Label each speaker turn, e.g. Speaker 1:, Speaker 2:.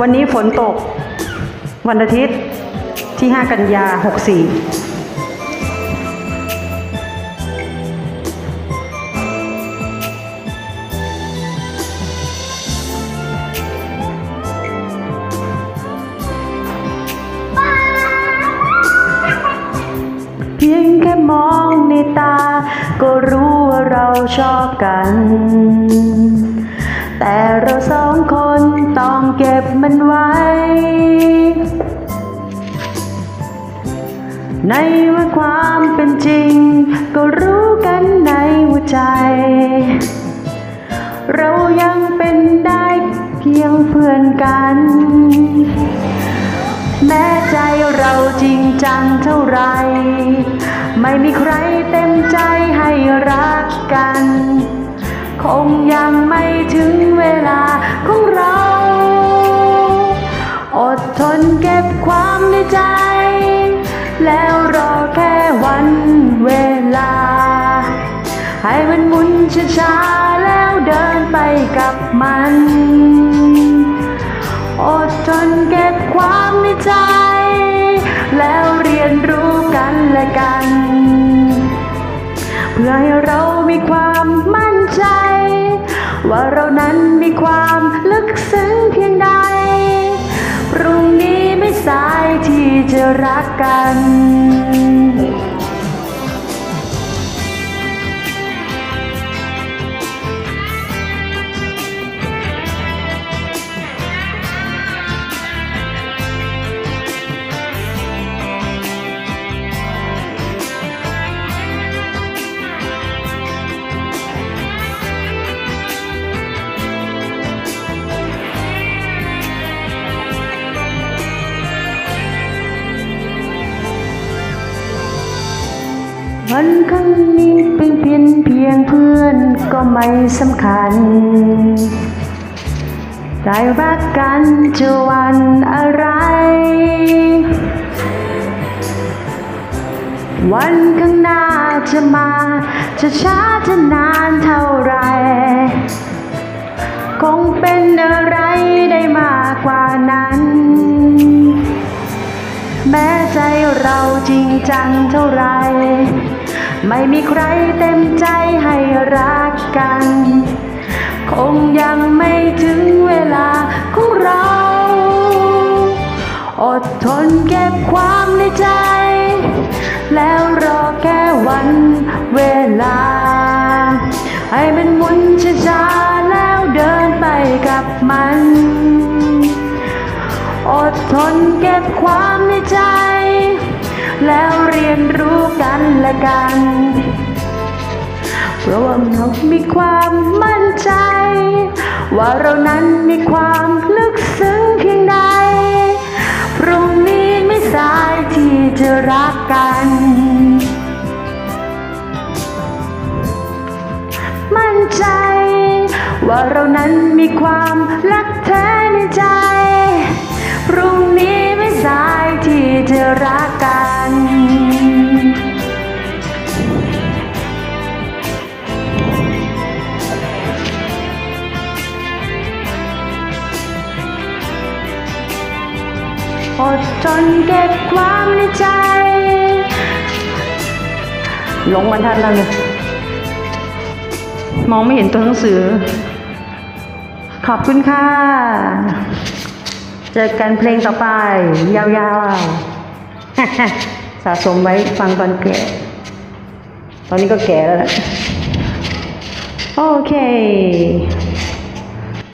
Speaker 1: วันนี้ฝนตก วันอาทิตย์ที่ 5 กันยา 64เพียงแค่มองในตา ก็รู้ว่าเราชอบกัน แต่เราสองคนต้องเก็บมันไว้ ในว่าความเป็นจริง ก็รู้กันในหัวใจ เรายังเป็นได้เพียงเพื่อนกัน แม้ใจเราจริงจังเท่าไร ไม่มีใครเต็มใจให้รักกัน คงยังไม่ถึงเวลาของเรา อดทนเก็บความในใจ แล้วรอแค่วันเวลา ให้มันหมุนช้าๆแล้วเดินไปกับมัน อดทนเก็บความในใจ แล้วเรียนรู้กันและกัน เพื่อให้เรา ว่าเรานั้นมีความลึกซึ้งเพียงใด พรุ่งนี้ไม่สายที่จะรักกัน วันครั้งนี้เป็นเพียงเพียงเพื่อนก็ไม่สำคัญได้รักกันจะวันอะไร วันข้างหน้าจะมา จะช้าจะนานเท่าไร คงเป็นอะไรได้มากกว่านั้น แม้ใจเราจริงจังเท่าไร ไม่มีใครเต็มใจให้รักกัน คงยังไม่ถึงเวลาของเรา อดทนเก็บความในใจ แล้วรอแค่วันเวลา ให้มันหมุนช้าๆแล้วเดินไปกับมัน อดทนเก็บความในใจ แล้วเรียนรู้กันและกัน เพราะว่าเรามีความมั่นใจ ว่าเรานั้นมีความลึกซึ้งเพียงใด พรุ่งนี้ไม่สายที่จะรักกัน มั่นใจ ว่าเรานั้นมีความรักแท้ในใจ พรุ่งนี้ไม่สายที่จะรักกัน อดทนเก็บความในใจหลงบรรทัดแล้วเนี่ยมองไม่เห็นตัวหนังสือ ขอบคุณค่ะ เจอกันเพลงต่อไป ยาวๆ สะสมไว้ฟังตอนแก่ ตอนนี้ก็แก่แล้วแหละโอเค